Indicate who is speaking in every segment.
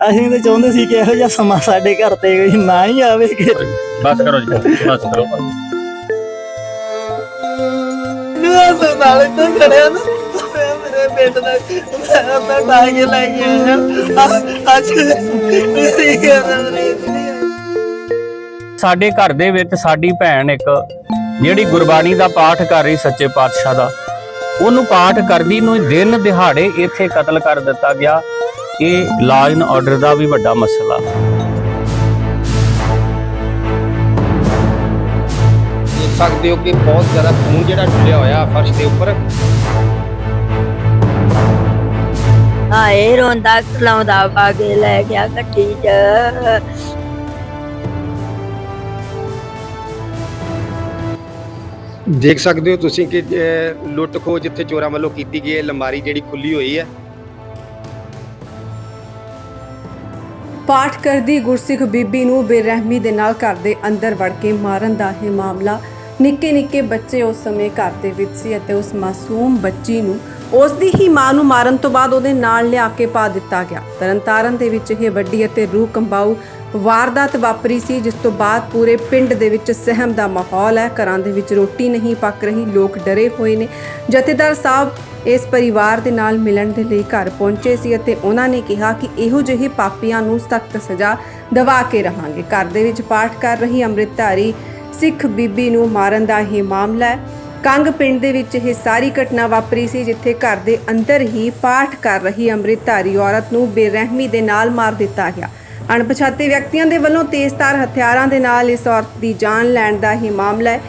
Speaker 1: ਅਸੀਂ ਤਾਂ ਚਾਹੁੰਦੇ ਸੀ ਕਿ ਇਹੋ ਜਿਹਾ ਸਮਾਂ ਸਾਡੇ ਘਰ ਤੇ ਕੋਈ ਨਾ ਹੀ ਆਵੇ ਕਿ
Speaker 2: ਬਸ ਕਰੋ ਜੀ ਬਸ ਕਰੋ।
Speaker 1: ਹਸਪਤਾਲ ਤੋਂ ਖੜਿਆ ਨਾ ਮੈਂ ਮੇਰੇ ਬੇਟ ਦਾ ਮੈਂ ਤਾਂ ਡਾਂਗ ਲੈ ਕੇ ਆਇਆ। ਅੱਜ ਮੇਰੀ ਗੱਲ ਨਹੀਂ
Speaker 2: ਸਾਡੇ ਘਰ ਦੇ ਵਿੱਚ ਸਾਡੀ ਭੈਣ ਇੱਕ ਜਿਹੜੀ ਗੁਰਬਾਣੀ ਦਾ ਪਾਠ ਕਰ ਰਹੀ ਸੱਚੇ ਪਾਤਸ਼ਾਹ ਦਾ ਉਹਨੂੰ ਪਾਠ ਕਰਦੀ ਨੂੰ ਦਿਨ ਦਿਹਾੜੇ ਇੱਥੇ ਕਤਲ ਕਰ ਦਿੱਤਾ ਗਿਆ। ਇਹ ਲਾਅ ਐਂਡ ਆਰਡਰ ਦਾ ਵੀ ਵੱਡਾ ਮਸਲਾ।
Speaker 3: ਦੇਖ ਸਕਦੇ ਹੋ ਕਿ ਬਹੁਤ ਜ਼ਿਆਦਾ ਖੂਨ ਜਿਹੜਾ ਡੁੱਲਿਆ ਹੋਇਆ ਫਰਸ਼ ਦੇ ਉੱਪਰ।
Speaker 4: ਹਾਏ ਰੋਂਦਾ ਲਾਉਂਦਾ ਪਾ ਕੇ ਲੈ ਗਿਆ ਗੱਡੀ 'ਚ।
Speaker 3: ਦੇਖ ਸਕਦੇ ਹੋ ਤੁਸੀਂ ਕਿ ਲੁੱਟ ਖੋਹ ਜਿੱਥੇ ਚੋਰਾਂ ਵੱਲੋਂ ਕੀਤੀ ਗਈ ਹੈ ਲੰਬਾਰੀ ਜਿਹੜੀ ਖੁੱਲੀ ਹੋਈ ਹੈ।
Speaker 5: ਪਾਠ ਕਰਦੀ ਗੁਰਸਿੱਖ ਬੀਬੀ ਨੂੰ ਬੇਰਹਿਮੀ ਦੇ ਨਾਲ ਘਰ ਦੇ ਅੰਦਰ ਵੜ ਕੇ ਮਾਰਨ ਦਾ ਇਹ ਮਾਮਲਾ ਨਿੱਕੇ ਨਿੱਕੇ ਬੱਚੇ ਉਸ ਸਮੇਂ ਘਰ ਦੇ ਵਿੱਚ ਸੀ ਅਤੇ ਉਸ ਮਾਸੂਮ ਬੱਚੀ ਨੂੰ ਉਸ ਦੀ ਹੀ ਮਾਂ ਨੂੰ ਮਾਰਨ ਤੋਂ ਬਾਅਦ ਉਹਦੇ ਨਾਲ ਲਿਆ ਕੇ ਪਾ ਦਿੱਤਾ ਗਿਆ। ਤਰਨਤਾਰਨ ਦੇ ਵਿੱਚ ਇਹ ਵੱਡੀ ਅਤੇ ਰੂਹ ਕੰਬਾਊ ਵਾਰਦਾਤ ਵਾਪਰੀ ਸੀ, ਜਿਸ ਤੋਂ ਬਾਅਦ ਪੂਰੇ ਪਿੰਡ ਦੇ ਵਿੱਚ ਸਹਿਮ ਦਾ ਮਾਹੌਲ ਹੈ। ਘਰਾਂ ਦੇ ਵਿੱਚ ਰੋਟੀ ਨਹੀਂ ਪੱਕ ਰਹੀ, ਲੋਕ ਡਰੇ ਹੋਏ ਨੇ। ਜਥੇਦਾਰ ਸਾਹਿਬ ਇਸ ਪਰਿਵਾਰ ਦੇ ਨਾਲ ਮਿਲਣ ਦੇ ਲਈ ਘਰ ਪਹੁੰਚੇ ਸੀ ਅਤੇ ਉਹਨਾਂ ਨੇ ਕਿਹਾ ਕਿ ਇਹੋ ਜਿਹੇ ਪਾਪੀਆਂ ਨੂੰ ਸਖਤ ਸਜ਼ਾ ਦਿਵਾ ਕੇ ਰਹਾਂਗੇ। ਘਰ ਦੇ ਵਿੱਚ ਪਾਠ ਕਰ ਰਹੀ ਅੰਮ੍ਰਿਤਧਾਰੀ ਸਿੱਖ ਬੀਬੀ ਨੂੰ ਮਾਰਨ ਦਾ ਇਹ ਮਾਮਲਾ ਹੈ। ਕੰਗ ਪਿੰਡ ਦੇ ਵਿੱਚ ਇਹ ਸਾਰੀ ਘਟਨਾ ਵਾਪਰੀ ਸੀ ਜਿੱਥੇ ਘਰ ਦੇ ਅੰਦਰ ਹੀ ਪਾਠ ਕਰ ਰਹੀ ਅੰਮ੍ਰਿਤਧਾਰੀ ਔਰਤ ਨੂੰ ਬੇਰਹਿਮੀ ਦੇ ਨਾਲ ਮਾਰ ਦਿੱਤਾ ਗਿਆ। ਅਣਪਛਾਤੇ ਵਿਅਕਤੀਆਂ ਦੇ ਵੱਲੋਂ ਤੇਜ਼ਧਾਰ ਹਥਿਆਰਾਂ ਦੇ ਨਾਲ ਇਸ ਔਰਤ ਦੀ ਜਾਨ ਲੈਣ ਦਾ ਹੀ ਮਾਮਲਾ ਹੈ।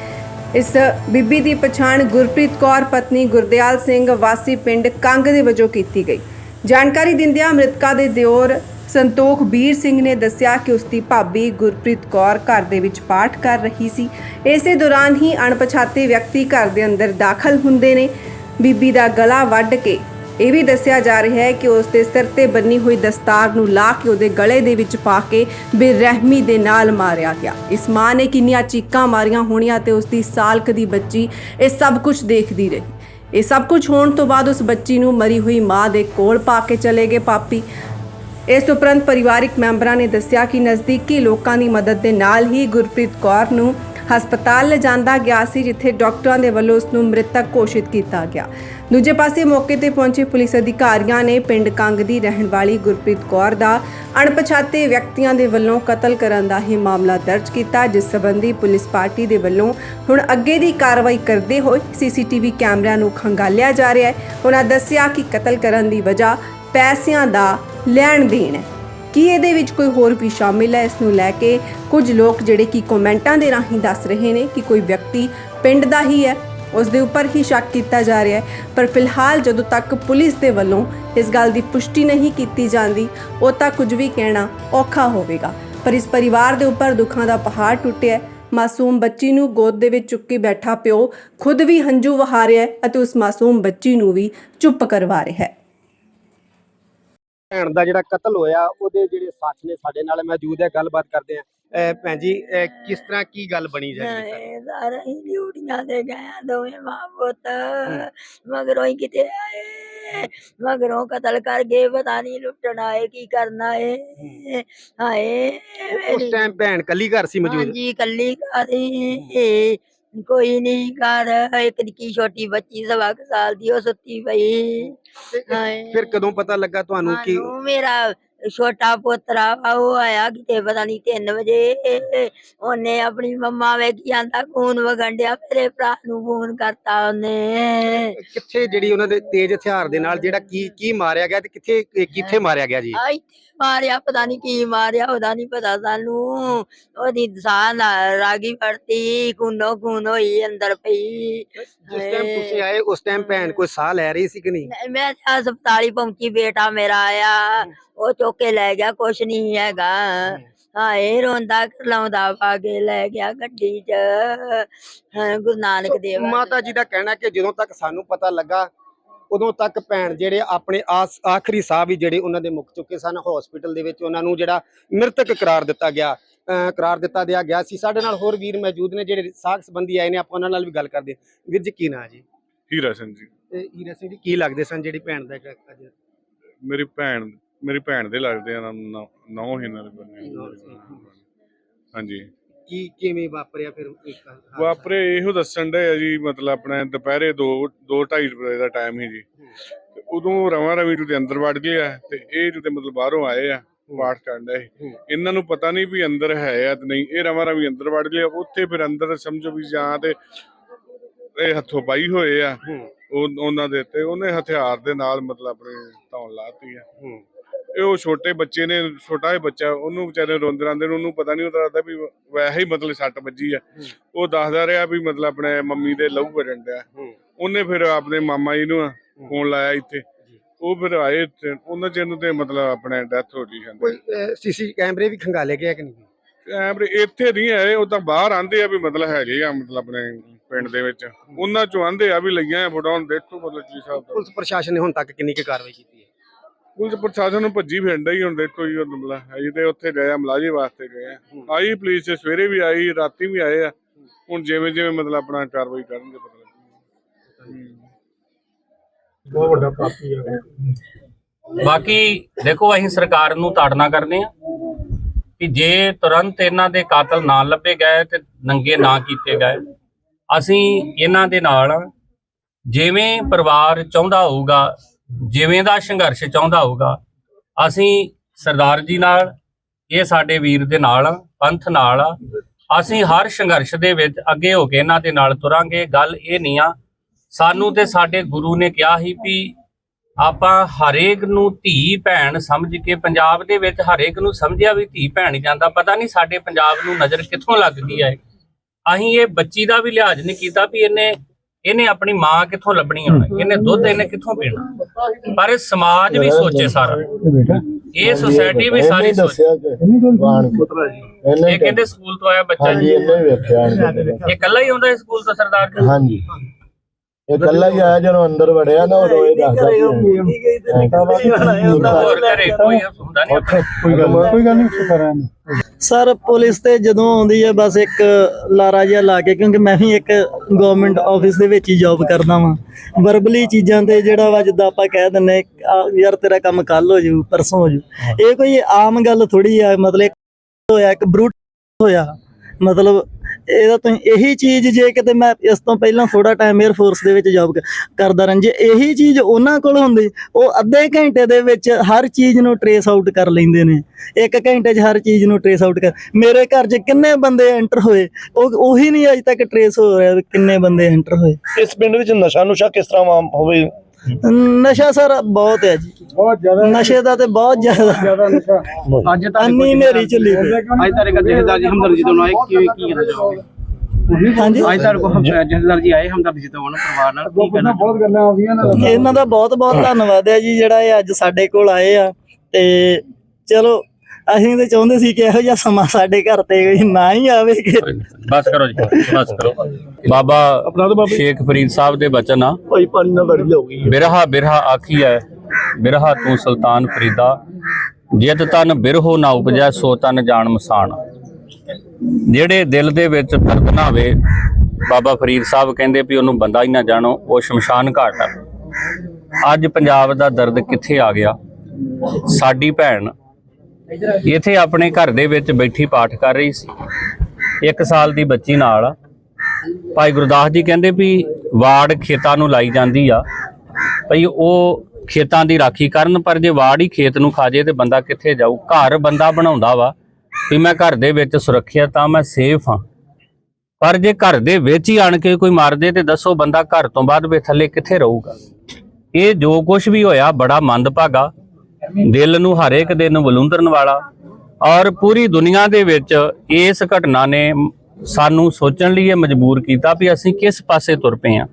Speaker 5: ਇਸ ਬੀਬੀ ਦੀ ਪਛਾਣ ਗੁਰਪ੍ਰੀਤ ਕੌਰ, ਪਤਨੀ ਗੁਰਦਿਆਲ ਸਿੰਘ, ਵਾਸੀ ਪਿੰਡ ਕੰਗ ਦੇ ਵਜੋਂ ਕੀਤੀ ਗਈ। ਜਾਣਕਾਰੀ ਦਿੰਦਿਆਂ ਮ੍ਰਿਤਕਾ ਦੇ ਦਿਓਰ ਸੰਤੋਖ ਬੀਰ ਸਿੰਘ ਨੇ ਦੱਸਿਆ ਕਿ ਉਸ ਦੀ ਭਾਬੀ ਗੁਰਪ੍ਰੀਤ ਕੌਰ ਘਰ ਦੇ ਵਿੱਚ ਪਾਠ ਕਰ ਰਹੀ ਸੀ। ਇਸੇ ਦੌਰਾਨ ਹੀ ਅਣਪਛਾਤੇ ਵਿਅਕਤੀ ਘਰ ਦੇ ਅੰਦਰ ਦਾਖਲ ਹੁੰਦੇ ਨੇ। ਬੀਬੀ ਦਾ ਗਲਾ ਵੱਢ ਕੇ ਇਹ ਵੀ ਦੱਸਿਆ ਜਾ ਰਿਹਾ ਹੈ ਕਿ ਉਸ ਦੇ ਸਿਰ ਤੇ ਬੰਨੀ ਹੋਈ ਦਸਤਾਰ ਨੂੰ ਲਾ ਕੇ ਉਹਦੇ ਗਲੇ ਦੇ ਵਿੱਚ ਪਾ ਕੇ ਬੇਰਹਿਮੀ ਦੇ ਨਾਲ ਮਾਰਿਆ ਗਿਆ। ਇਸ ਮਾਂ ਨੇ ਕਿੰਨੀਆਂ ਚੀਕਾਂ ਮਾਰੀਆਂ ਹੋਣੀਆਂ ਤੇ ਉਸ ਦੀ ਸਾਲਕ ਦੀ ਬੱਚੀ ਇਹ ਸਭ ਕੁਝ ਦੇਖਦੀ ਰਹੀ। ਇਹ ਸਭ ਕੁਝ ਹੋਣ ਤੋਂ ਬਾਅਦ ਉਸ ਬੱਚੀ ਨੂੰ ਮਰੀ ਹੋਈ ਮਾਂ ਦੇ ਕੋਲ ਪਾ ਕੇ ਚਲੇ ਗਏ ਪਾਪੀ। ਇਸ ਉਪਰੰਤ ਪਰਿਵਾਰਿਕ ਮੈਂਬਰਾਂ ਨੇ ਦੱਸਿਆ ਕਿ ਨਜ਼ਦੀਕੀ ਲੋਕਾਂ ਦੀ ਮਦਦ ਦੇ ਨਾਲ ਹੀ ਗੁਰਪ੍ਰੀਤ ਕੌਰ ਨੂੰ ਹਸਪਤਾਲ ਲਿਜਾਂਦਾ ਗਿਆ ਸੀ, ਜਿੱਥੇ ਡਾਕਟਰਾਂ ਦੇ ਵੱਲੋਂ ਉਸ ਨੂੰ ਮ੍ਰਿਤਕ ਘੋਸ਼ਿਤ ਕੀਤਾ ਗਿਆ। ਦੂਜੇ ਪਾਸੇ ਮੌਕੇ ਤੇ ਪਹੁੰਚੇ ਪੁਲਿਸ ਅਧਿਕਾਰੀਆਂ ਨੇ ਪਿੰਡ ਕੰਗ ਦੀ ਰਹਿਣ ਵਾਲੀ ਗੁਰਪ੍ਰੀਤ ਕੌਰ ਦਾ ਅਣਪਛਾਤੇ ਵਿਅਕਤੀਆਂ ਦੇ ਵੱਲੋਂ ਕਤਲ ਕਰਨ ਦਾ ਹੀ ਮਾਮਲਾ ਦਰਜ ਕੀਤਾ, ਜਿਸ ਸੰਬੰਧੀ ਪੁਲਿਸ ਪਾਰਟੀ ਦੇ ਵੱਲੋਂ ਹੁਣ ਅੱਗੇ ਦੀ ਕਾਰਵਾਈ ਕਰਦੇ ਹੋਏ ਸੀਸੀਟੀਵੀ ਕੈਮਰਿਆਂ ਨੂੰ ਖੰਗਾਲਿਆ ਜਾ ਰਿਹਾ ਹੈ। ਉਹਨਾਂ ਦੱਸਿਆ ਕਿ ਕਤਲ ਕਰਨ ਦੀ ਵਜ੍ਹਾ ਪੈਸਿਆਂ ਦਾ ਲੈਣ ਦੇਣ ਹੈ। ਕੀ ਇਹਦੇ ਵਿੱਚ ਕੋਈ ਹੋਰ ਵੀ ਸ਼ਾਮਿਲ ਹੈ? ਇਸ ਨੂੰ ਲੈ ਕੇ ਕੁਝ ਲੋਕ ਜਿਹੜੇ ਕਿ ਕਮੈਂਟਾਂ ਦੇ ਰਾਹੀਂ ਦੱਸ ਰਹੇ ਨੇ ਕਿ ਕੋਈ ਵਿਅਕਤੀ ਪਿੰਡ ਦਾ ਹੀ ਹੈ। ਉਸ ਦੇ ਉੱਪਰ ਹੀ ਸ਼ੱਕ ਕੀਤਾ ਜਾ ਰਿਹਾ ਹੈ। ਪਰ ਫਿਲਹਾਲ ਜਦੋਂ ਤੱਕ ਪੁਲਿਸ ਦੇ ਵੱਲੋਂ ਇਸ ਗੱਲ ਦੀ ਪੁਸ਼ਟੀ ਨਹੀਂ ਕੀਤੀ ਜਾਂਦੀ, ਉਹ ਤਾਂ ਕੁਝ ਵੀ ਕਹਿਣਾ ਔਖਾ ਹੋਵੇਗਾ। ਪਰ ਇਸ ਪਰਿਵਾਰ ਦੇ ਉੱਪਰ ਦੁੱਖਾਂ ਦਾ ਪਹਾੜ ਟੁੱਟਿਆ ਹੈ। ਮਾਸੂਮ ਬੱਚੀ ਨੂੰ ਗੋਦ ਦੇ ਵਿੱਚ ਚੁੱਕ ਕੇ ਬੈਠਾ ਪਿਓ ਖੁਦ ਵੀ ਹੰਝੂ ਵਹਾ ਰਿਹਾ ਹੈ ਅਤੇ ਉਸ ਮਾਸੂਮ ਬੱਚੀ ਨੂੰ ਵੀ ਚੁੱਪ ਕਰਵਾ ਰਿਹਾ ਹੈ।
Speaker 3: ਭੈਣ ਦਾ ਜਿਹੜਾ ਕਤਲ ਹੋਇਆ ਉਹਦੇ ਜਿਹੜੇ ਸਾਥ ਨੇ ਸਾਡੇ ਨਾਲ ਮੌਜੂਦ ਹੈ ਗੱਲਬਾਤ ਕਰਦੇ ਆ ਭੈਣ ਜੀ ਕਿਸ ਤਰ੍ਹਾਂ ਕੀ ਗੱਲ ਬਣੀ
Speaker 4: ਹਾਏ ਸਾਰਾ ਹੀ ਡਿਊਟੀਆਂ ਤੇ ਗਏ ਦੋਵੇਂ ਮਾਂ ਪੁੱਤ। ਮਗਰੋਂ ਹੀ ਕਿਤੇ ਆਏ। ਮਗਰੋਂ ਕਤਲ ਕਰ ਗਏ ਪਤਾ ਨਹੀਂ ਲੁੱਟਣ ਆਏ ਕੀ ਕਰਨਾ ਏ ਹਾਏ।
Speaker 3: ਉਸ ਟਾਈਮ ਭੈਣ ਕੱਲੀ ਘਰ ਸੀ ਮੌਜੂਦ?
Speaker 4: ਹਾਂਜੀ ਕੱਲੀ ਘਰੀ ਕੋਈ ਨਹੀਂ ਘਰ ਇੱਕ ਨਿੱਕੀ ਛੋਟੀ ਬੱਚੀ ਸਵਾ ਕੁ ਸਾਲ ਦੀ ਉਹ ਸੁੱਤੀ ਪਈ। ਹਾਏ
Speaker 3: ਫਿਰ ਕਦੋਂ ਪਤਾ ਲੱਗਾ ਤੁਹਾਨੂੰ ਕਿ
Speaker 4: ਸਾਨੂੰ ਮੇਰਾ ਛੋਟਾ ਪੋਤਰਾ ਵਾ, ਉਹ ਆਇਆ ਕਿਤੇ ਪਤਾ ਨਹੀਂ 3 ਵਜੇ। ਉਹਨੇ ਆਪਣੀ ਮੰਮਾ ਵੇਖੀ ਆਂਦਾ ਖੂਨ ਵਗਣ ਡਿਆ ਮੇਰੇ ਭਰਾ ਨੂੰ ਫੋਨ ਕਰਤਾ ਉਹਨੇ।
Speaker 3: ਕਿੱਥੇ ਜਿਹੜੀ ਉਹਨਾਂ ਦੇ ਤੇਜ਼ ਹਥਿਆਰ ਦੇ ਨਾਲ ਜਿਹੜਾ ਕੀ ਕੀ ਮਾਰਿਆ ਗਿਆ ਤੇ ਕਿੱਥੇ ਕਿੱਥੇ ਮਾਰਿਆ ਗਿਆ ਜੀ?
Speaker 4: ਆਈ ਮਾਰਿਆ ਪਤਾ ਨਹੀਂ ਕੀ ਮਾਰਿਆ ਉਹਦਾ ਨਹੀਂ ਪਤਾ ਸਾਨੂੰ। ਉਹਦੀ ਨਾ ਰਾਗੀ ਫੜਤੀ ਖੂਨੋ ਖੂਨ ਹੋਈ ਅੰਦਰ ਪਈ।
Speaker 3: ਜਿਸ ਟਾਈਮ ਤੁਸੀਂ ਆਏ ਉਸ ਟਾਈਮ ਭੈਣ ਕੋਈ ਸਾਹ ਲੈ ਰਹੀ ਸੀ ਕਿ ਨਹੀਂ?
Speaker 4: ਮੈਂ- ਹਸਪਤਾਲ ਹੀ ਪਹੁੰਚੀ ਬੇਟਾ ਮੇਰਾ ਆਇਆ। ਉਹ ਚੁੱਕ ਕੇ ਲੈ ਗਿਆ ਕੁਛ ਨਹੀਂ ਹੈਗਾ। ਹਾਏ ਰੋਂਦਾ ਲਾਉਂਦਾ ਪਾ ਕੇ ਲੈ ਗਿਆ ਗੱਡੀ 'ਚ। ਹਾਂ, ਗੁਰੂ ਨਾਨਕ ਦੇਵ
Speaker 3: ਮਾਤਾ ਜੀ ਦਾ ਕਹਿਣਾ ਕਿ ਜਦੋਂ ਤੱਕ ਸਾਨੂੰ ਪਤਾ ਲੱਗਾ ਉਦੋਂ ਤੱਕ ਭੈਣ ਜਿਹੜੇ ਆਪਣੇ ਆਸ- ਆਖਰੀ ਸਾਹ ਵੀ ਜਿਹੜੇ ਉਹਨਾਂ ਦੇ ਮੁੱਕ ਚੁੱਕੇ ਸਨ ਹਸਪੀਟਲ ਦੇ ਵਿੱਚ ਉਹਨਾਂ ਨੂੰ ਜਿਹੜਾ ਮ੍ਰਿਤਕ ਕਰਾਰ ਦਿੱਤਾ ਗਿਆ ਅਹ ਕਰਾਰ ਦਿੱਤਾ ਦਿਆ ਗਿਆ ਸੀ। ਸਾਡੇ ਨਾਲ ਹੋਰ ਵੀਰ ਮੌਜੂਦ ਨੇ ਜਿਹੜੇ ਸਾਖ ਸੰਬੰਧੀ ਆਏ ਨੇ ਆਪਾਂ ਉਹਨਾਂ ਨਾਲ ਵੀ ਗੱਲ ਕਰਦੇ ਹਾਂ। ਵੀਰ ਜੀ ਕੀ ਨਾਂ ਜੀ?
Speaker 6: ਹੀਰਾ ਸਿੰਘ ਜੀ।
Speaker 3: ਤੇ ਹੀਰਾ ਸਿੰਘ ਜੀ ਕੀ ਲੱਗਦੇ ਸਨ ਜਿਹੜੀ ਭੈਣ ਦਾ ਅੱਜ
Speaker 6: ਮੇਰੀ ਭੈਣ ਮੇਰੀ ਭੈਣ ਦੇ ਲੱਗਦੇ ਆ ਨੌ ਹੀ ਬੰਨੇ ਹਾਂਜੀ।
Speaker 3: ਕੀ ਕਿਵੇਂ ਵਾਪਰਿਆ ਫਿਰ ਇੱਕ?
Speaker 6: ਵਾਪਰੇ ਇਹੋ ਦੱਸਣ ਦੇ ਆ ਜੀ ਮਤਲਬ ਆਪਣੇ ਦੁਪਹਿਰੇ 2 2:30 ਵਜੇ ਦਾ ਟਾਈਮ ਹੀ ਜੀ। ਤੇ ਉਦੋਂ ਰਵਾਂ ਰਵੀ ਦੇ ਅੰਦਰ ਵੜ ਗਏ ਆ ਤੇ ਇਹ ਜਿਹਦੇ ਮਤਲਬ ਬਾਹਰੋਂ ਆਏ ਆ ਪਾਠ ਕਰਨ ਦੇ। ਇਹਨਾਂ ਨੂੰ ਪਤਾ ਨਹੀਂ ਵੀ ਅੰਦਰ ਹੈ ਆ ਤੇ ਨਹੀਂ ਇਹ ਰਵਾਂ ਰਵੀ ਅੰਦਰ ਵੜ ਗਏ ਉੱਥੇ ਫਿਰ ਅੰਦਰ ਸਮਝੋ ਵੀ ਜਾਂ ਤੇ ਇਹ ਹੱਥੋਂ ਪਾਈ ਹੋਏ ਆ। ਉਹਨਾਂ ਦੇ ਤੇ ਉਹਨੇ ਹਥਿਆਰ ਦੇ ਨਾਲ ਮਤਲਬ ਆਪਣੇ ਧੌਣ ਲਾਤੀ ਆ। ਇਹ ਉਹ ਛੋਟੇ ਬੱਚੇ ਨੇ ਛੋਟਾ ਜਿਹਾ ਬੱਚਾ ਉਹਨੂੰ ਵਿਚਾਰੇ ਰੋਂਦੇ ਰਾਂਦੇ ਨੂੰ ਉਹਨੂੰ ਪਤਾ ਨਹੀਂ ਉਹਦਾ ਵੀ ਵੈਸੇ ਹੀ ਮਤਲਬ ਸੱਟ ਵੱਜੀ ਆ। ਉਹ ਦੱਸਦਾ ਰਿਹਾ ਵੀ ਮਤਲਬ ਆਪਣੇ ਮੰਮੀ ਦੇ ਲਹੂ ਵਰਨ ਡਿਆ। ਉਹਨੇ ਫਿਰ ਆਪਣੇ ਮਾਮਾ ਜੀ ਨੂੰ ਫੋਨ ਲਾਇਆ ਇੱਥੇ। ਉਹ ਫਿਰ ਆਏ ਤੇ ਉਹਨਾਂ ਚਿਰ ਨੂੰ ਤੇ ਮਤਲਬ ਆਪਣੇ ਡੈਥ ਹੋ ਗਈ ਜਾਂਦੀ।
Speaker 3: ਕੋਈ ਸੀਸੀ ਕੈਮਰੇ ਵੀ ਖੰਗਾਲੇ ਗਏ ਕਿ ਨਹੀਂ?
Speaker 6: ਐਮਰੇ ਇੱਥੇ ਨਹੀਂ ਆਏ ਉਹ ਤਾਂ ਬਾਹਰ ਆਂਦੇ ਆ ਵੀ ਮਤਲਬ ਹੈਗੇ ਆ ਮਤਲਬ ਆਪਣੇ ਪਿੰਡ ਦੇ ਵਿੱਚ। ਉਹਨਾਂ ਚੋਂ ਆਂਦੇ ਆ ਵੀ ਲਈਆਂ ਫੋਟੋਆਂ ਦੇਖੋ ਮਤਲਬ ਹਿਸਾਬ ਦਾ
Speaker 3: ਪੁਲਿਸ ਪ੍ਰਸ਼ਾਸਨ ਨੇ ਹੁਣ ਤੱਕ ਕਿੰਨੀ ਕੁ ਕਾਰਵਾਈ ਕੀਤੀ ਹੈ?
Speaker 6: ਪੁਲਿਸ ਪ੍ਰਸ਼ਾਸਨ ਨੂੰ ਭੱਜੀ ਫਿਰਦਾ ਹੀ ਹੁਣ ਦੇਖੋ ਜੀ ਉਹ ਅਸੀਂ ਤੇ ਉੱਥੇ ਗਏ ਆ ਮਲਾਜੀ ਵਾਸਤੇ ਗਏ ਆ। ਆਈ ਪੁਲਿਸ ਸਵੇਰੇ ਵੀ ਆਈ ਰਾਤੀ ਵੀ ਆਏ ਆ। ਹੁਣ ਜਿਵੇਂ ਜਿਵੇਂ ਮਤਲਬ ਆਪਣਾ ਕਾਰਵਾਈ ਕਰਨਗੇ ਪਤਾ ਲੱਗੂ।
Speaker 2: ਬਾਕੀ ਦੇਖੋ ਅਸੀਂ ਸਰਕਾਰ ਨੂੰ ਤਾੜਨਾ ਕਰਦੇ ਆ ਕਿ ਜੇ ਤੁਰੰਤ ਇਹਨਾਂ ਦੇ ਕਾਤਲ ਨਾ ਲੱਭੇ ਗਏ ਤੇ ਨੰਗੇ ਨਾ ਕੀਤੇ ਗਏ ਅਸੀਂ ਇਹਨਾਂ ਦੇ ਨਾਲ ਜਿਵੇਂ ਪਰਿਵਾਰ ਚਾਹੁੰਦਾ ਹੋਊਗਾ ਜਿਵੇਂ ਦਾ ਸੰਘਰਸ਼ ਚਾਹੁੰਦਾ ਹੋਊਗਾ, ਅਸੀਂ ਸਰਦਾਰ ਜੀ ਨਾਲ, ਇਹ ਸਾਡੇ ਵੀਰ ਦੇ ਨਾਲ, ਪੰਥ ਨਾਲ, ਅਸੀਂ ਹਰ ਸੰਘਰਸ਼ ਦੇ ਵਿੱਚ ਅੱਗੇ ਹੋ ਕੇ ਇਹਨਾਂ ਦੇ ਨਾਲ ਤੁਰਾਂਗੇ। ਗੱਲ ਇਹ ਨਹੀਂ ਆ, ਸਾਨੂੰ ਤੇ ਸਾਡੇ ਗੁਰੂ ਨੇ ਕਿਹਾ ਸੀ ਵੀ ਆਪਾਂ ਹਰੇਕ ਨੂੰ ਧੀ ਭੈਣ ਸਮਝ ਕੇ, ਪੰਜਾਬ ਦੇ ਵਿੱਚ ਹਰੇਕ ਨੂੰ ਸਮਝਿਆ ਵੀ ਧੀ ਭੈਣ ਹੀ ਜਾਂਦਾ, ਪਤਾ ਨਹੀਂ ਸਾਡੇ ਪੰਜਾਬ ਨੂੰ ਨਜ਼ਰ ਕਿੱਥੋਂ ਲੱਗਦੀ ਹੈ। ਅਸੀਂ ਇਹ ਬੱਚੀ ਦਾ ਵੀ ਲਿਹਾਜ਼ ਨਹੀਂ ਕੀਤਾ ਵੀ ਇਹਨੇ ਇਹਨੇ ਆਪਣੀ ਮਾਂ ਕਿੱਥੋਂ ਲੱਭਣੀ ਹੁਣ ਇਹਨੇ ਦੁੱਧ ਇਹਨੇ ਕਿੱਥੋਂ ਪੀਣਾ? ਪਰ ਇਹ ਸਮਾਜ ਵੀ ਸੋਚੇ ਸਾਰਾ। ਇਹ ਸੁਸਾਇਟੀ ਵੀ ਸਾਰੀ ਸੋਚੇ। ਇਹ ਕਹਿੰਦੇ ਸਕੂਲ ਤੋਂ ਆਇਆ ਬੱਚਾ ਜੀ। ਇਹ ਇਕੱਲਾ ਹੀ ਆਉਂਦਾ ਸਕੂਲ ਤੋਂ ਸਰਦਾਰ ਜੀ?
Speaker 7: ਹਾਂਜੀ। ਇਹ ਕੱਲਾ ਹੀ ਆਇਆ ਜਦੋਂ ਅੰਦਰ ਵੜਿਆ ਨਾ ਉਦੋਂ ਇਹ ਦੱਸਦਾ
Speaker 2: ਹੋਰ ਘਰੇ ਕੋਈ ਹੁੰਦਾ ਨਹੀਂ ਆਪਣੇ।
Speaker 7: ਕੋਈ ਗੱਲ ਕੋਈ ਗੱਲ ਨਹੀਂ
Speaker 1: ਸਰ ਪੁਲਿਸ ਤੇ ਜਦੋਂ ਆਉਂਦੀ ਹੈ ਬਸ ਇੱਕ ਲਾਰਾ ਜਿਹਾ ਲਾ ਕੇ ਕਿਉਂਕਿ ਮੈਂ ਵੀ ਇੱਕ ਗਵਰਨਮੈਂਟ ਆਫਿਸ ਦੇ ਵਿੱਚ ਹੀ ਜੌਬ ਕਰਦਾ ਵਾਂ। ਵਰਬਲੀ ਚੀਜ਼ਾਂ ਤੇ ਜਿਹੜਾ ਵਾ ਜਿੱਦਾਂ ਆਪਾਂ ਕਹਿ ਦਿੰਨੇ ਯਾਰ ਤੇਰਾ ਕੰਮ ਕੱਲ ਹੋ ਜੂ ਪਰਸੋਂ ਹੋ ਜੂ ਇਹ ਕੋਈ ਆਮ ਗੱਲ ਥੋੜੀ ਆ ਮਤਲਬ ਇੱਕ ਹੋਇਆ ਇੱਕ ਬਰੂਟ ਹੋਇਆ। ਮਤਲਬ ਇਹਦਾ ਤੁਸੀਂ ਇਹੀ ਚੀਜ਼ ਜੇ ਕਿਤੇ ਮੈਂ ਇਸ ਤੋਂ ਪਹਿਲਾਂ ਥੋੜਾ ਟਾਈਮ 에ਅਰ ਫੋਰਸ ਦੇ ਵਿੱਚ ਜੌਬ ਕਰਦਾ ਰਾਂ ਜੇ ਇਹੀ ਚੀਜ਼ ਉਹਨਾਂ ਕੋਲ ਹੁੰਦੀ, ਉਹ ਅੱਧੇ ਘੰਟੇ ਦੇ ਵਿੱਚ ਹਰ ਚੀਜ਼ ਨੂੰ ਟਰੇਸ ਆਊਟ ਕਰ ਲੈਂਦੇ ਨੇ। ਇੱਕ ਘੰਟੇ 'ਚ ਹਰ ਚੀਜ਼ ਨੂੰ ਟਰੇਸ ਆਊਟ ਕਰ, ਮੇਰੇ ਘਰ 'ਚ ਕਿੰਨੇ ਬੰਦੇ ਐਂਟਰ ਹੋਏ, ਉਹ, ਉਹੀ ਨਹੀਂ ਅਜੇ ਤੱਕ ਟਰੇਸ ਹੋ ਰਿਹਾ ਕਿੰਨੇ ਬੰਦੇ ਐਂਟਰ ਹੋਏ।
Speaker 8: ਇਸ ਪਿੰਡ ਵਿੱਚ ਨਸ਼ਾ ਨੁਸ਼ਾ ਕਿਸ ਤਰ੍ਹਾਂ ਹੋਵੇ?
Speaker 1: ਨਸ਼ਾ ਸਰ ਬਹੁਤ ਹੈ ਜੀ। ਬਹੁਤ ਜ਼ਿਆਦਾ। ਨਸ਼ੇ ਦਾ ਤੇ ਬਹੁਤ ਜ਼ਿਆਦਾ। ਜ਼ਿਆਦਾ ਨਸ਼ਾ। ਅੱਜ ਤਾਂ ਅੰਨੀ ਨੇਰੀ ਚੱਲੀ ਪਈ।
Speaker 9: ਅੱਜ ਤਾਰੇ ਕਾ ਜਥੇਦਾਰ ਜੀ ਹਮਦਰਦ ਜੀ ਤੋਂ ਆਏ ਕੀ ਕੀ ਕਹਿਣਾ ਚਾਹੋਗੇ?
Speaker 1: ਹਾਂਜੀ।
Speaker 9: ਅੱਜ ਤਾਰੇ ਕੋ ਹਮ ਜਥੇਦਾਰ ਜੀ ਆਏ ਹਮਦਰਦ ਜੀ ਤੋਂ ਪਰਿਵਾਰ ਨਾਲ ਕੀ ਕਹਿਣਾ
Speaker 1: ਇਹਨਾਂ ਦਾ ਬਹੁਤ ਬਹੁਤ ਧੰਨਵਾਦ ਹੈ ਜੀ ਜਿਹੜਾ ਇਹ ਅੱਜ ਸਾਡੇ ਕੋਲ ਆਏ ਆ। ਤੇ ਚਲੋ ਅਸੀਂ ਤੇ ਚਾਹੁੰਦੇ ਸੀ ਕਿ ਇਹੋ ਜਿਹਾ ਸਮਾਂ ਸਾਡੇ ਘਰ ਤੇ ਨਾ ਹੀ ਆਵੇ ਕਿ
Speaker 2: ਬਸ ਕਰੋ ਜੀ ਬਸ ਕਰੋ। ਬਾਬਾ ਸ਼ੇਖ ਫਰੀਦ ਸਾਹਿਬ ਦੇ ਬਚਨ ਆ।
Speaker 7: ਭਾਈ ਪਾਣੀ ਨਾਲ ਲੜ ਜਾਊਗੀ
Speaker 2: ਬਿਰਹਾ ਬਿਰਹਾ ਆਖੀਐ ਬਿਰਹਾ ਤੂੰ ਸੁਲਤਾਨ ਫਰੀਦਾ। ਜਿਤ ਤਨ ਬਿਰਹੋ ਨਾ ਉਪਜੈ ਸੋ ਤਨ ਜਾਣ ਮਸਾਨ। ਜਿਹੜੇ ਦਿਲ ਦੇ ਵਿੱਚ ਦਰਦ ਨਾ ਹੋਵੇ ਬਾਬਾ ਫਰੀਦ ਸਾਹਿਬ ਕਹਿੰਦੇ ਵੀ ਉਹਨੂੰ ਬੰਦਾ ਹੀ ਨਾ ਜਾਣੋ ਉਹ ਸ਼ਮਸ਼ਾਨ ਘਾਟ ਆ। ਅੱਜ ਪੰਜਾਬ ਦਾ ਦਰਦ ਕਿੱਥੇ ਆ ਗਿਆ? ਸਾਡੀ ਭੈਣ ਇੱਥੇ ਆਪਣੇ ਘਰ ਦੇ ਵਿੱਚ ਬੈਠੀ ਪਾਠ ਕਰ ਰਹੀ ਸੀ। ਇੱਕ ਸਾਲ ਦੀ ਬੱਚੀ ਨਾਲ। ਭਾਈ ਗੁਰਦਾਸ ਜੀ ਕਹਿੰਦੇ ਵੀ ਵਾੜ ਖੇਤਾਂ ਨੂੰ ਲਾਈ ਜਾਂਦੀ ਆ। ਭਈ ਉਹ ਖੇਤਾਂ ਦੀ ਰਾਖੀ ਕਰਨ, ਪਰ ਜੇ ਵਾੜ ਹੀ ਖੇਤ ਨੂੰ ਖਾ ਜੇ ਤੇ ਬੰਦਾ ਕਿੱਥੇ ਜਾਊ? ਘਰ ਬੰਦਾ ਬਣਾਉਂਦਾ ਵਾ ਵੀ ਮੈਂ ਘਰ ਦੇ ਵਿੱਚ ਸੁਰੱਖਿਅਤ ਆ, ਮੈਂ ਸੇਫ ਹਾਂ ਪਰ ਜੇ ਘਰ ਦੇ ਵਿੱਚ ਹੀ ਆਣ ਕੇ ਕੋਈ ਮਾਰ ਦੇ ਤੇ ਦੱਸੋ ਬੰਦਾ ਘਰ ਤੋਂ ਬਾਅਦ ਵੇ ਥੱਲੇ ਕਿੱਥੇ ਰਹੂਗਾ? ਇਹ ਜੋ ਕੁਝ ਵੀ ਹੋਇਆ ਬੜਾ ਮੰਦਭਾਗਾ। ਦਿਲ ਨੂੰ ਹਰੇਕ ਦਿਨ ਵਲੂੰਦਰਨ ਵਾਲਾ ਔਰ ਪੂਰੀ ਦੁਨੀਆ ਦੇ ਵਿੱਚ ਇਸ ਘਟਨਾ ਨੇ ਸਾਨੂੰ ਸੋਚਣ ਲਈ ਇਹ ਮਜਬੂਰ ਕੀਤਾ ਵੀ ਅਸੀਂ ਕਿਸ ਪਾਸੇ ਤੁਰ ਪਏ ਆ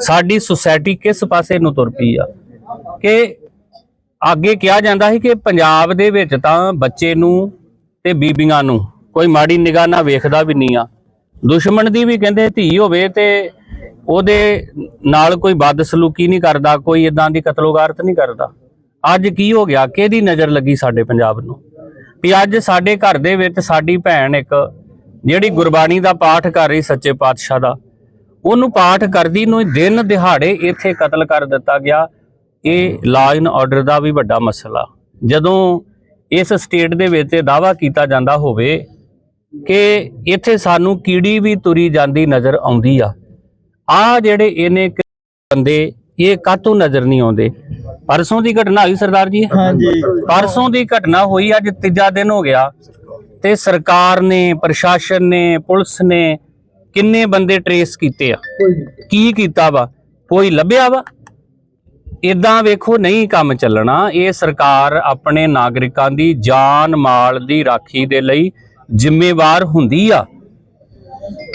Speaker 2: ਸਾਡੀ ਸੁਸਾਇਟੀ ਕਿਸ ਪਾਸੇ ਨੂੰ ਤੁਰ ਪਈ ਆ। ਕਿ ਅੱਗੇ ਕਿਹਾ ਜਾਂਦਾ ਸੀ ਕਿ ਪੰਜਾਬ ਦੇ ਵਿੱਚ ਤਾਂ ਬੱਚੇ ਨੂੰ ਤੇ ਬੀਬੀਆਂ ਨੂੰ ਕੋਈ ਮਾੜੀ ਨਿਗਾਹ ਨਾਲ ਵੇਖਦਾ ਵੀ ਨਹੀਂ ਆ। ਦੁਸ਼ਮਣ ਦੀ ਵੀ ਕਹਿੰਦੇ ਧੀ ਹੋਵੇ ਤੇ ਉਹਦੇ ਨਾਲ ਕੋਈ ਬਦਸਲੂਕੀ ਨਹੀਂ ਕਰਦਾ, ਕੋਈ ਇਦਾਂ ਦੀ ਕਤਲੋਗਾਰਤ ਨਹੀਂ ਕਰਦਾ। ਅੱਜ ਕੀ ਹੋ ਗਿਆ? ਕਿਹਦੀ ਨਜ਼ਰ ਲੱਗੀ ਸਾਡੇ ਪੰਜਾਬ ਨੂੰ? ਵੀ ਅੱਜ ਸਾਡੇ ਘਰ ਦੇ ਵਿੱਚ ਸਾਡੀ ਭੈਣ ਇੱਕ ਜਿਹੜੀ ਗੁਰਬਾਣੀ ਦਾ ਪਾਠ ਕਰ ਰਹੀ ਸੱਚੇ ਪਾਤਸ਼ਾਹ ਦਾ, ਉਹਨੂੰ ਪਾਠ ਕਰਦੀ ਨੂੰ ਦਿਨ ਦਿਹਾੜੇ ਇੱਥੇ ਕਤਲ ਕਰ ਦਿੱਤਾ ਗਿਆ। ਇਹ ਲਾਅ ਐਂਡ ਆਰਡਰ ਦਾ ਵੀ ਵੱਡਾ ਮਸਲਾ। ਜਦੋਂ ਇਸ ਸਟੇਟ ਦੇ ਵਿੱਚ ਇਹ ਦਾਵਾ ਕੀਤਾ ਜਾਂਦਾ ਹੋਵੇ ਕਿ ਇੱਥੇ ਸਾਨੂੰ ਕੀੜੀ ਵੀ ਤੁਰੀ ਜਾਂਦੀ ਨਜ਼ਰ ਆਉਂਦੀ ਆ। ਆ ਜਿਹੜੇ ਇਹਨੇ ਬੰਦੇ, ਇਹ ਕਾਤੋਂ ਨਜ਼ਰ ਨਹੀਂ ਆਉਂਦੇ? ਪਰਸੋਂ ਦੀ ਘਟਨਾ ਹੋਈ ਸਰਦਾਰ ਜੀ?
Speaker 1: ਹਾਂਜੀ।
Speaker 2: ਪਰਸੋਂ ਦੀ ਘਟਨਾ ਹੋਈ ਅੱਜ ਤੀਜਾ ਦਿਨ ਹੋ ਗਿਆ। ਤੇ ਸਰਕਾਰ ਨੇ ਪ੍ਰਸ਼ਾਸਨ ਨੇ ਪੁਲਿਸ ਨੇ ਕਿੰਨੇ ਬੰਦੇ ਟਰੇਸ ਕੀਤੇ ਆ? ਕੀ ਕੀਤਾ ਵਾ? ਕੋਈ ਲੱਭਿਆ ਵਾ? ਇਦਾਂ ਵੇਖੋ ਨਹੀਂ ਕੰਮ ਚੱਲਣਾ। ਇਹ ਸਰਕਾਰ ਆਪਣੇ ਨਾਗਰਿਕਾਂ ਦੀ ਜਾਨ ਮਾਲ ਦੀ ਰਾਖੀ ਦੇ ਲਈ ਜ਼ਿੰਮੇਵਾਰ ਹੁੰਦੀ ਆ।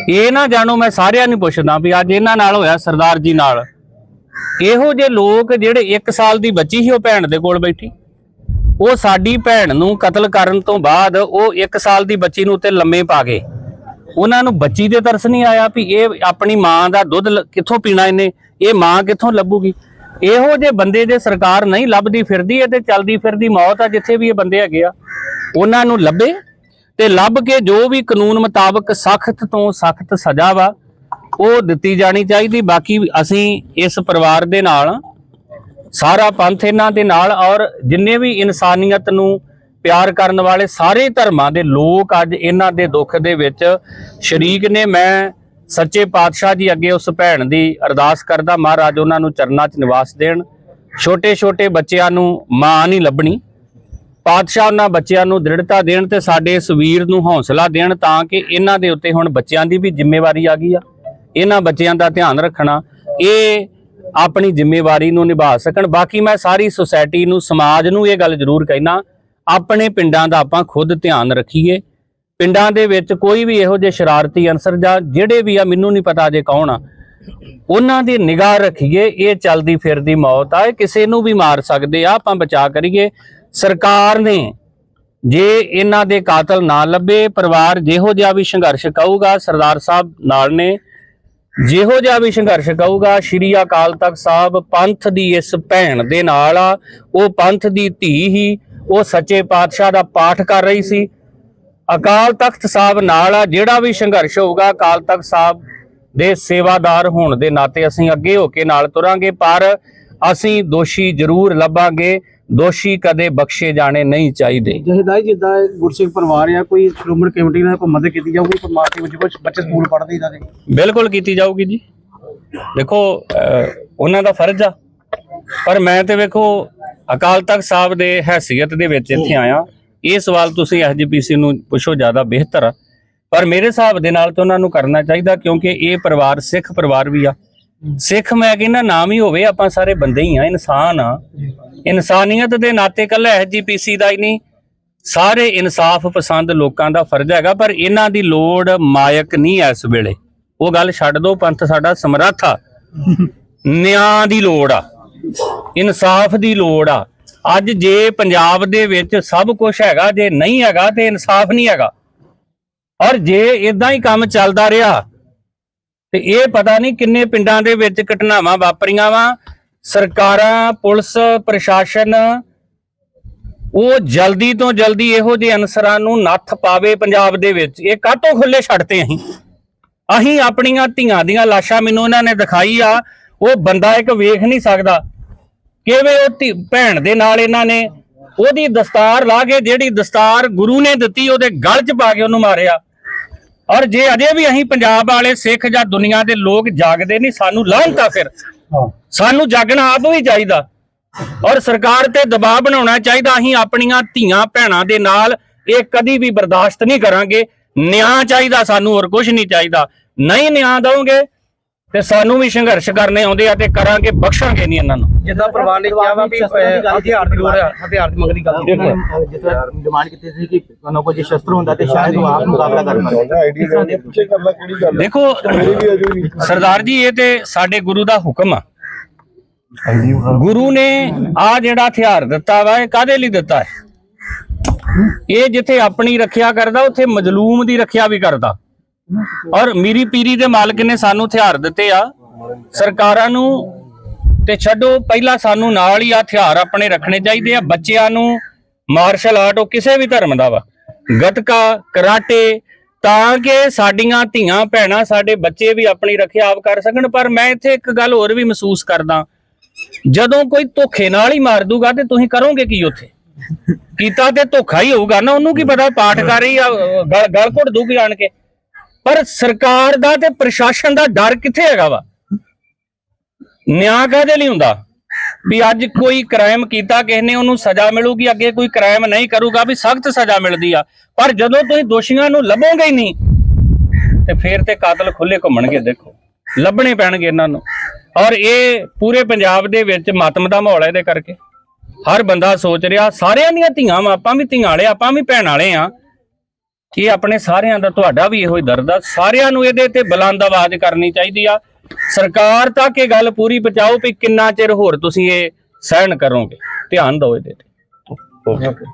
Speaker 2: ਇਹ ਨਾ ਜਾਣੋ ਮੈਂ ਸਾਰਿਆਂ ਨੂੰ ਪੁੱਛਦਾ ਵੀ ਅੱਜ ਇਹਨਾਂ ਨਾਲ ਹੋਇਆ ਸਰਦਾਰ ਜੀ ਨਾਲ? ਇਹੋ ਜੇ ਲੋਕ ਜਿਹੜੇ 1 ਸਾਲ ਦੀ ਬੱਚੀ ਸੀ ਉਹ ਭੈਣ ਦੇ ਕੋਲ ਬੈਠੀ। ਉਹ ਸਾਡੀ ਭੈਣ ਨੂੰ ਕਤਲ ਕਰਨ ਤੋਂ ਬਾਅਦ ਉਹ 1 ਸਾਲ ਦੀ ਬੱਚੀ ਨੂੰ ਉੱਤੇ ਲੰਮੇ ਪਾ ਗਏ। ਉਹਨਾਂ ਨੂੰ ਬੱਚੀ ਦੇ ਤਰਸ ਨਹੀਂ ਆਇਆ ਵੀ ਇਹ ਆਪਣੀ ਮਾਂ ਦਾ ਦੁੱਧ ਕਿੱਥੋਂ ਪੀਣਾ ਇਹਨੇ? ਇਹ ਮਾਂ ਕਿੱਥੋਂ ਲੱਭੂਗੀ? ਇਹੋ ਜਿਹੇ ਬੰਦੇ ਜੇ ਸਰਕਾਰ ਨਹੀਂ ਲੱਭਦੀ ਫਿਰਦੀ ਹੈ ਤੇ ਚੱਲਦੀ ਫਿਰਦੀ ਮੌਤ ਆ ਜਿੱਥੇ ਵੀ ਇਹ ਬੰਦੇ ਹੈਗੇ ਆ, ਉਹਨਾਂ ਨੂੰ ਲੱਭੇ ਤੇ ਲੱਭ ਕੇ ਜੋ ਵੀ ਕਾਨੂੰਨ ਮੁਤਾਬਕ ਸਖਤ ਤੋਂ ਸਖਤ ਸਜ਼ਾ ਵਾ ਉਹ ਦਿੱਤੀ ਜਾਣੀ ਚਾਹੀਦੀ। ਬਾਕੀ ਅਸੀਂ ਇਸ ਪਰਿਵਾਰ ਦੇ ਨਾਲ, ਸਾਰਾ ਪੰਥ ਇਹਨਾਂ ਦੇ ਨਾਲ ਔਰ ਜਿੰਨੇ ਵੀ ਇਨਸਾਨੀਅਤ ਨੂੰ ਪਿਆਰ ਕਰਨ ਵਾਲੇ ਸਾਰੇ ਧਰਮਾਂ ਦੇ ਲੋਕ ਅੱਜ ਇਹਨਾਂ ਦੇ ਦੁੱਖ ਦੇ ਵਿੱਚ ਸ਼ਰੀਕ ਨੇ। ਮੈਂ ਸੱਚੇ ਪਾਤਸ਼ਾਹ ਜੀ ਅੱਗੇ ਉਸ ਭੈਣ ਦੀ ਅਰਦਾਸ ਕਰਦਾ, ਮਹਾਰਾਜ ਉਹਨਾਂ ਨੂੰ ਚਰਨਾਂ 'ਚ ਨਿਵਾਸ ਦੇਣ। ਛੋਟੇ ਛੋਟੇ ਬੱਚਿਆਂ ਨੂੰ ਮਾਂ ਨਹੀਂ ਲੱਭਣੀ। ਪਾਤਸ਼ਾਹ ਉਹਨਾਂ ਬੱਚਿਆਂ ਨੂੰ ਦ੍ਰਿੜਤਾ ਦੇਣ ਤੇ ਸਾਡੇ ਇਸ ਵੀਰ ਨੂੰ ਹੌਸਲਾ ਦੇਣ ਤਾਂ ਕਿ ਇਹਨਾਂ ਦੇ ਉੱਤੇ ਹੁਣ ਬੱਚਿਆਂ ਦੀ ਵੀ ਜ਼ਿੰਮੇਵਾਰੀ ਆ ਗਈ ਆ। ਇਹਨਾਂ ਬੱਚਿਆਂ ਦਾ ਧਿਆਨ ਰੱਖਣਾ, ਇਹ ਆਪਣੀ ਜ਼ਿੰਮੇਵਾਰੀ ਨੂੰ ਨਿਭਾ ਸਕਣ। ਬਾਕੀ ਮੈਂ ਸਾਰੀ ਸੁਸਾਇਟੀ ਨੂੰ, ਸਮਾਜ ਨੂੰ ਇਹ ਗੱਲ ਜ਼ਰੂਰ ਕਹਿਣਾ ਆਪਣੇ ਪਿੰਡਾਂ ਦਾ ਆਪਾਂ ਖੁਦ ਧਿਆਨ ਰੱਖੀਏ। ਪਿੰਡਾਂ ਦੇ ਵਿੱਚ ਕੋਈ ਵੀ ਇਹੋ ਜਿਹੇ ਸ਼ਰਾਰਤੀ ਅਨਸਰ ਜਾਂ ਜਿਹੜੇ ਵੀ ਆ, ਮੈਨੂੰ ਨਹੀਂ ਪਤਾ ਜੇ ਕੌਣ ਆ, ਉਹਨਾਂ ਦੀ ਨਿਗਾਹ ਰੱਖੀਏ, ਇਹ ਚਲਦੀ ਫਿਰਦੀ ਮੌਤ ਆ, ਇਹ ਕਿਸੇ ਨੂੰ ਵੀ ਮਾਰ ਸਕਦੇ ਆ, ਆਪਾਂ ਬਚਾ ਕਰੀਏ। ਸਰਕਾਰ ਨੇ ਜੇ ਇਹਨਾਂ ਦੇ ਕਾਤਲ ਨਾ ਲੱਭੇ, ਪਰਿਵਾਰ ਜਿਹੋ ਜਿਹਾ ਵੀ ਸੰਘਰਸ਼ ਕਹੂਗਾ ਸਰਦਾਰ ਸਾਹਿਬ ਨਾਲ ਨੇ ਜਿਹੋ ਜਿਹਾ ਵੀ ਸੰਘਰਸ਼ ਕਹੂਗਾ, ਸ਼੍ਰੀ ਅਕਾਲ ਤਖਤ ਸਾਹਿਬ ਪੰਥ ਦੀ ਇਸ ਭੈਣ ਦੇ ਨਾਲ ਆ। ਉਹ ਪੰਥ ਦੀ ਧੀ ਹੀ, ਉਹ ਸੱਚੇ ਪਾਤਸ਼ਾਹ ਦਾ ਪਾਠ ਕਰ ਰਹੀ ਸੀ। ਅਕਾਲ ਤਖਤ ਸਾਹਿਬ ਨਾਲ ਆ, ਜਿਹੜਾ ਵੀ ਸੰਘਰਸ਼ ਹੋਊਗਾ, ਅਕਾਲ ਤਖਤ ਸਾਹਿਬ ਦੇ ਸੇਵਾਦਾਰ ਹੋਣ ਦੇ ਨਾਤੇ ਅਸੀਂ ਅੱਗੇ ਹੋ ਕੇ ਨਾਲ ਤੁਰਾਂਗੇ, ਪਰ ਅਸੀਂ ਦੋਸ਼ੀ ਜ਼ਰੂਰ ਲੱਭਾਂਗੇ। ਦੋਸ਼ੀ ਕਦੇ ਬਖਸ਼ੇ ਜਾਣੇ ਨਹੀਂ ਚਾਹੀਦੇ।
Speaker 9: ਜਹੇਦਾਈ ਜਿੱਦਾਂ ਗੁਰਸਿੱਖ ਪਰਿਵਾਰ ਆ ਕੋਈ ਸ਼੍ਰੋਮਣੀ ਕਮੇਟੀ ਨਾਲ ਕੋਈ ਮਦਦ ਕੀਤੀ ਜਾਊਗੀ ਪਰਿਵਾਰ ਦੇ ਵਿੱਚ ਕੁਝ ਬੱਚੇ ਸਕੂਲ ਪੜ੍ਹਦੇ ਇਹਨਾਂ ਦੇ
Speaker 2: ਬਿਲਕੁਲ ਕੀਤੀ ਜਾਊਗੀ ਜੀ। ਦੇਖੋ ਉਹਨਾਂ ਦਾ ਫਰਜ਼ ਆ। ਪਰ ਮੈਂ ਤੇ ਵੇਖੋ ਅਕਾਲ ਤਖਤ ਸਾਹਿਬ ਦੇ ਹੈਸੀਅਤ ਦੇ ਵਿੱਚ ਇੱਥੇ ਆਇਆ। ਇਹ ਸਵਾਲ ਤੁਸੀਂ ਐਸਜੀਪੀਸੀ ਨੂੰ ਪੁੱਛੋ ਜ਼ਿਆਦਾ ਬਿਹਤਰ ਆ। ਪਰ ਮੇਰੇ ਹਿਸਾਬ ਦੇ ਨਾਲ ਤਾਂ ਉਹਨਾਂ ਨੂੰ ਕਰਨਾ ਚਾਹੀਦਾ ਕਿਉਂਕਿ ਇਹ ਪਰਿਵਾਰ ਸਿੱਖ ਪਰਿਵਾਰ ਵੀ ਆ। ਸਿੱਖ ਮੈਂ ਕਹਿੰਦਾ ਨਾਮ ਹੀ ਹੋਵੇ ਆਪਾਂ ਸਾਰੇ ਬੰਦੇ ਹੀ ਆ ਇਨਸਾਨ ਆ ਇਨਸਾਨੀਅਤ ਦੇ ਨਾਤੇ ਕੱਲਾ ਐਸਜੀਪੀਸੀ ਦਾ ਹੀ ਨਹੀਂ। ਸਾਰੇ ਇਨਸਾਫ ਪਸੰਦ ਲੋਕਾਂ ਦਾ ਫਰਜ਼ ਹੈਗਾ ਪਰ ਇਹਨਾਂ ਦੀ ਲੋੜ ਮਾਇਕ ਨਹੀਂ ਇਸ ਵੇਲੇ। ਉਹ ਗੱਲ ਛੱਡ ਦਿਓ ਪੰਥ ਸਾਡਾ ਸਮਰੱਥ ਆ। ਨਿਆਂ ਦੀ ਲੋੜ ਆ। ਇਨਸਾਫ ਦੀ ਲੋੜ ਆ। ਅੱਜ ਜੇ ਪੰਜਾਬ ਦੇ ਵਿੱਚ ਸਭ ਕੁਝ ਹੈਗਾ ਜੇ ਨਹੀਂ ਹੈਗਾ ਤੇ ਇਨਸਾਫ ਨਹੀਂ ਹੈਗਾ। ਔਰ ਜੇ ਇਦਾਂ ਹੀ ਕੰਮ ਚੱਲਦਾ ਰਿਹਾ ਤੇ ਇਹ ਪਤਾ ਨਹੀਂ ਕਿੰਨੇ ਪਿੰਡਾਂ ਦੇ ਵਿੱਚ ਘਟਨਾਵਾਂ ਵਾਪਰੀਆਂ ਵਾ। ਸਰਕਾਰਾਂ, ਪੁਲਿਸ, ਪ੍ਰਸ਼ਾਸਨ, ਉਹ ਜਲਦੀ ਤੋਂ ਜਲਦੀ ਇਹੋ ਜਿਹੇ ਅਨਸਰਾਂ ਨੂੰ ਨੱਥ ਪਾਵੇ ਪੰਜਾਬ ਦੇ ਵਿੱਚ। ਇਹ ਕਾਹਤੋਂ ਖੁੱਲੇ ਛੱਡਤੇ ਅਸੀਂ? ਅਸੀਂ ਆਪਣੀਆਂ ਧੀਆਂ ਦੀਆਂ ਲਾਸ਼ਾਂ ਮੈਨੂੰ ਇਹਨਾਂ ਨੇ ਦਿਖਾਈ ਆ, ਉਹ ਬੰਦਾ ਇੱਕ ਵੇਖ ਨਹੀਂ ਸਕਦਾ। ਕਿਵੇਂ ਉਹ ਧੀ- ਭੈਣ ਦੇ ਨਾਲ ਇਹਨਾਂ ਨੇ ਉਹਦੀ ਦਸਤਾਰ ਲਾ ਕੇ ਜਿਹੜੀ ਦਸਤਾਰ ਗੁਰੂ ਨੇ ਦਿੱਤੀ, ਉਹਦੇ ਗਲ 'ਚ ਪਾ ਕੇ ਉਹਨੂੰ ਮਾਰਿਆ। ਔਰ ਜੇ ਅਜੇ ਵੀ ਅਸੀਂ ਪੰਜਾਬ ਵਾਲੇ ਸਿੱਖ ਜਾਂ ਦੁਨੀਆ ਦੇ ਲੋਕ ਜਾਗਦੇ ਨਹੀਂ ਸਾਨੂੰ ਲਾਹਨਤਾ ਫਿਰ। ਸਾਨੂੰ ਜਾਗਣਾ ਆਪ ਵੀ ਚਾਹੀਦਾ। ਔਰ ਸਰਕਾਰ ਤੇ ਦਬਾਅ ਬਣਾਉਣਾ ਚਾਹੀਦਾ। ਅਸੀਂ ਆਪਣੀਆਂ ਧੀਆਂ ਭੈਣਾਂ ਦੇ ਨਾਲ ਇਹ ਕਦੀ ਵੀ ਬਰਦਾਸ਼ਤ ਨਹੀਂ ਕਰਾਂਗੇ। ਨਿਆਂ ਚਾਹੀਦਾ ਸਾਨੂੰ ਹੋਰ ਕੁਝ ਨਹੀਂ ਚਾਹੀਦਾ। ਨਹੀਂ ਨਿਆਂ ਦਵੋਗੇ ਤੇ ਸਾਨੂੰ ਵੀ ਸੰਘਰਸ਼ ਕਰਨੇ ਆਉਂਦੇ ਆ ਤੇ ਕਰਾਂਗੇ ਬਖਸ਼ਾਂਗੇ ਨਹੀਂ ਇਹਨਾਂ ਨੂੰ।
Speaker 9: ਜਿੱਦਾਂ ਪਰਿਵਾਰ ਨੇ ਕਿਹਾ ਵਾ ਹਥਿਆਰ ਦੀ ਲੋੜ ਹੈ ਹਥਿਆਰ ਦੀ ਮੰਗਦੀ ਗੱਲ
Speaker 10: ਜਿਸ ਤਰ੍ਹਾਂ ਡਿਮਾਂਡ ਕੀਤੀ ਸੀ ਕਿ ਉਹਨਾਂ ਕੋਲ ਜੇ ਸ਼ਸਤਰ ਹੁੰਦਾ ਤੇ ਸ਼ਾਇਦ ਉਹ ਆਪ ਮੁਕਾਬਲਾ ਕਰ ਪਾਉਂਦੇ
Speaker 2: ਦੇਖੋ ਸਰਦਾਰ ਜੀ ਇਹ ਤੇ ਸਾਡੇ ਗੁਰੂ ਦਾ ਹੁਕਮ ਆ। ਗੁਰੂ ਨੇ ਆ ਜਿਹੜਾ ਹਥਿਆਰ ਦਿੱਤਾ ਵਾ ਇਹ ਕਾਦੇ ਲਈ ਦਿੱਤਾ ਹੈ? ਇਹ ਜਿੱਥੇ ਆਪਣੀ ਰੱਖਿਆ ਕਰਦਾ ਉੱਥੇ ਮਜਲੂਮ ਦੀ ਰੱਖਿਆ ਵੀ ਕਰਦਾ। ਔਰ ਮੀਰੀ ਪੀਰੀ ਦੇ ਮਾਲਕ ਨੇ ਸਾਨੂੰ ਹਥਿਆਰ ਦਿੱਤੇ ਆ। ਸਰਕਾਰਾਂ ਨੂੰ ਤੇ ਛੱਡੋ, ਪਹਿਲਾਂ ਸਾਨੂੰ ਨਾਲ ਹੀ ਆ ਹਥਿਆਰ ਆਪਣੇ ਰੱਖਣੇ ਚਾਹੀਦੇ ਆ, ਬੱਚਿਆਂ ਨੂੰ ਮਾਰਸ਼ਲ ਆਰਟ ਉਹ ਕਿਸੇ ਵੀ ਧਰਮ ਦਾ ਵਾ। ਗਤਕਾ, ਕਰਾਟੇ, ਤਾਂ ਕਿ ਸਾਡੀਆਂ ਧੀਆਂ, ਭੈਣਾਂ ਸਾਡੇ ਬੱਚੇ ਵੀ ਆਪਣੀ ਰੱਖਿਆ ਆਪ ਕਰ ਸਕਣ। ਪਰ ਮੈਂ ਇੱਥੇ ਇੱਕ ਗੱਲ ਹੋਰ ਵੀ ਮਹਿਸੂਸ ਕਰਦਾ। ਜਦੋਂ ਕੋਈ ਧੋਖੇ ਨਾਲ ਹੀ ਮਾਰ ਦੂਗਾ ਤੇ ਤੁਸੀਂ ਕਰੋਗੇ ਕੀ ਉੱਥੇ? ਕੀਤਾ ਤੇ ਧੋਖਾ ਹੀ ਹੋਊਗਾ ਨਾ, ਉਹਨੂੰ ਕੀ ਪਤਾ ਪਾਠ ਕਰ ਰਹੀ ਆ ਗਲ ਗਲ ਘੁੱਟ ਦੂਗੀ ਆਣ ਕੇ। ਪਰ ਸਰਕਾਰ ਦਾ ਤੇ ਪ੍ਰਸ਼ਾਸਨ ਦਾ ਡਰ ਕਿੱਥੇ ਹੈਗਾ ਵਾ? ਨਿਆਂ ਕਾਹਦੇ ਲਈ ਹੁੰਦਾ? ਵੀ ਅੱਜ ਕੋਈ ਕ੍ਰਾਈਮ ਕੀਤਾ ਕਿਸੇ ਨੇ ਉਹਨੂੰ ਸਜ਼ਾ ਮਿਲੂਗੀ ਅੱਗੇ ਕੋਈ ਕ੍ਰਾਈਮ ਨਹੀਂ ਕਰੂਗਾ ਵੀ ਸਖਤ ਸਜ਼ਾ ਮਿਲਦੀ ਆ। ਪਰ ਜਦੋਂ ਤੁਸੀਂ ਦੋਸ਼ੀਆਂ ਨੂੰ ਲੱਭੋਗੇ ਹੀ ਨਹੀਂ ਤੇ ਫੇਰ ਤੇ ਕਾਤਲ ਖੁੱਲੇ ਘੁੰਮਣਗੇ ਦੇਖੋ। ਲੱਭਣੇ ਪੈਣਗੇ ਇਹਨਾਂ ਨੂੰ। ਔਰ ਇਹ ਪੂਰੇ ਪੰਜਾਬ ਦੇ ਵਿੱਚ ਮਾਤਮ ਦਾ ਮਾਹੌਲ ਹੈ ਇਹਦੇ ਕਰਕੇ। ਹਰ ਬੰਦਾ ਸੋਚ ਰਿਹਾ ਸਾਰਿਆਂ ਦੀਆਂ ਧੀਆਂ ਵਾਂ, ਆਪਾਂ ਵੀ ਧੀਆਂ ਵਾਲੇ ਆਪਾਂ ਵੀ ਭੈਣ ਵਾਲੇ ਆ। ਇਹ ਆਪਣੇ ਸਾਰਿਆਂ ਦਾ ਤੁਹਾਡਾ ਵੀ ਇਹੋ ਹੀ ਦਰਦ ਆ। ਸਾਰਿਆਂ ਨੂੰ ਇਹਦੇ ਤੇ ਬੁਲੰਦ ਆਵਾਜ਼ ਕਰਨੀ ਚਾਹੀਦੀ ਆ। ਸਰਕਾਰ ਤੱਕ ਇਹ ਗੱਲ ਪੂਰੀ ਪਹੁੰਚਾਓ ਵੀ ਕਿੰਨਾ ਚਿਰ ਹੋਰ ਤੁਸੀਂ ਇਹ ਸਹਿਣ ਕਰੋਗੇ? ਧਿਆਨ ਦਿਓ ਇਹਦੇ ਤੇ।